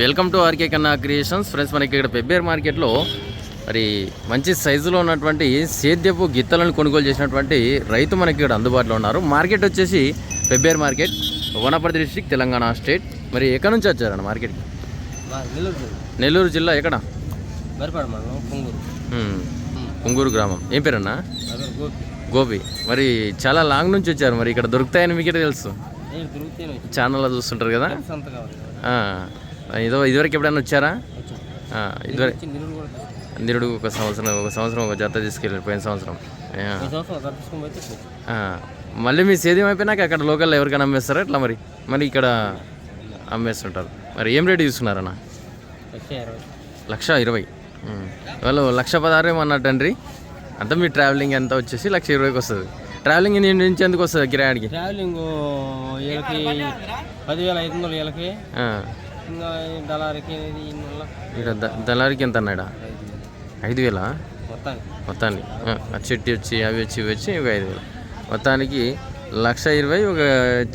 Welcome to RK Kanna creations. Friends మనకి ఇక్కడ పెబ్బేర్ మార్కెట్లో మరి మంచి సైజులో ఉన్నటువంటి సేద్యపు గిత్తలను కొనుగోలు చేసినటువంటి రైతు మనకి ఇక్కడ అందుబాటులో ఉన్నారు. మార్కెట్ వచ్చేసి Pebbair market Wanaparthy district Telangana state. మరి ఎక్కడి నుంచి వచ్చారన్న మార్కెట్కి? నెల్లూరు నెల్లూరు జిల్లా ఎక్కడ. పుంగూరు. గ్రామం. ఏం పేరన్నా? గోపి. మరి చాలా లాంగ్ నుంచి వచ్చారు. మరి ఇక్కడ దొరుకుతాయని మీకే తెలుసు. ఛానల్లో చూస్తుంటారు కదా. ఇదో ఇదివరకు ఎప్పుడైనా వచ్చారా? ఇదివరకు నిరుడు ఒక సంవత్సరం ఒక సంవత్సరం ఒక జత తీసుకెళ్ళారు పోయిన సంవత్సరం. మళ్ళీ మీ సేద్యం అయిపోయినాక అక్కడ లోకల్లో ఎవరికైనా అమ్మేస్తారా? ఎట్లా మరి? మరి ఇక్కడ అమ్మేస్తుంటారు. మరి ఏం రేటు తీసుకున్నారన్న? లక్ష ఇరవై. వాళ్ళు లక్ష పదహారు ఏమన్నట్టండ్రి అంతా మీ ట్రావెలింగ్ ఎంత వచ్చేసి లక్ష ఇరవైకి వస్తుంది. ట్రావెలింగ్ నుంచి ఎందుకు వస్తుంది కిరాడికి ట్రావెలింగ్ పదివేల ఐదు వందలు ఇంకా ఇక్కడ దళారికి ఎంత అన్నాడా? ఐదు వేలా మొత్తానికి. మొత్తాన్ని ఆ, ఆ చెట్టు వచ్చి అవి వచ్చి ఇవి వచ్చి ఒక ఐదు వేలు మొత్తానికి లక్ష ఇరవై ఒక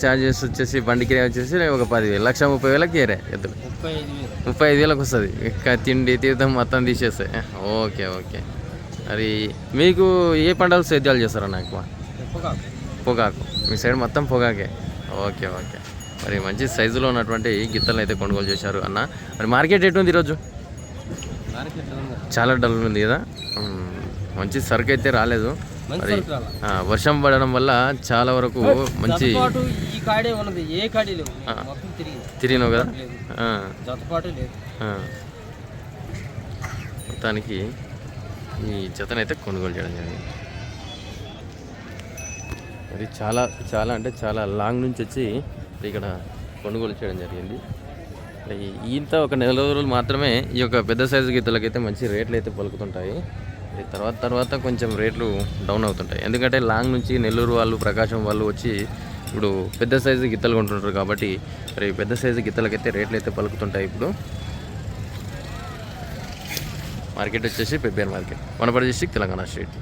ఛార్జెస్ వచ్చేసి బండి కిరాయి వచ్చేసి ఒక పదివేలు. లక్ష ముప్పై వేలకు ఏరే ఎద్దులు. ముప్పై ఐదు వేలు ముప్పై ఐదు వేలకు వస్తుంది. ఇక తిండి తీర్థం మొత్తం తీసేస్తే. Okay okay. మరి మీకు ఏ పంటలు సేద్యాలు ఎక్కువ? కాదు పొగాకు. మీ సైడ్ మొత్తం పొగాకే. Okay okay. మరి మంచి సైజులో ఉన్నటువంటి గిత్తలు అయితే కొనుగోలు చేశారు అన్న. మరి మార్కెట్ ఈరోజు? మార్కెట్ ఉంది చాలా డల్ ఉంది కదా. మంచి సరుకు అయితే రాలేదు. మరి వర్షం పడడం వల్ల చాలా వరకు మంచి తిరిగినావు కదా. మొత్తానికి ఈ జతనైతే కొనుగోలు చేయడం జరిగింది. అది చాలా చాలా అంటే చాలా లాంగ్ నుంచి వచ్చి ఇక్కడ కొనుగోలు చేయడం జరిగింది. ఇంత ఒక నెల రోజులు మాత్రమే ఈ యొక్క పెద్ద సైజు గీతలకైతే మంచి రేట్లు అయితే పలుకుతుంటాయి. తర్వాత తర్వాత కొంచెం రేట్లు డౌన్ అవుతుంటాయి. ఎందుకంటే లాంగ్ నుంచి నెల్లూరు వాళ్ళు ప్రకాశం వాళ్ళు వచ్చి ఇప్పుడు పెద్ద సైజు గిత్తలు కొంటుంటారు కాబట్టి మరి పెద్ద సైజు గిత్తలకైతే రేట్లు అయితే పలుకుతుంటాయి ఇప్పుడు. మార్కెట్ వచ్చేసి Pebbair market Wanaparthy district Telangana state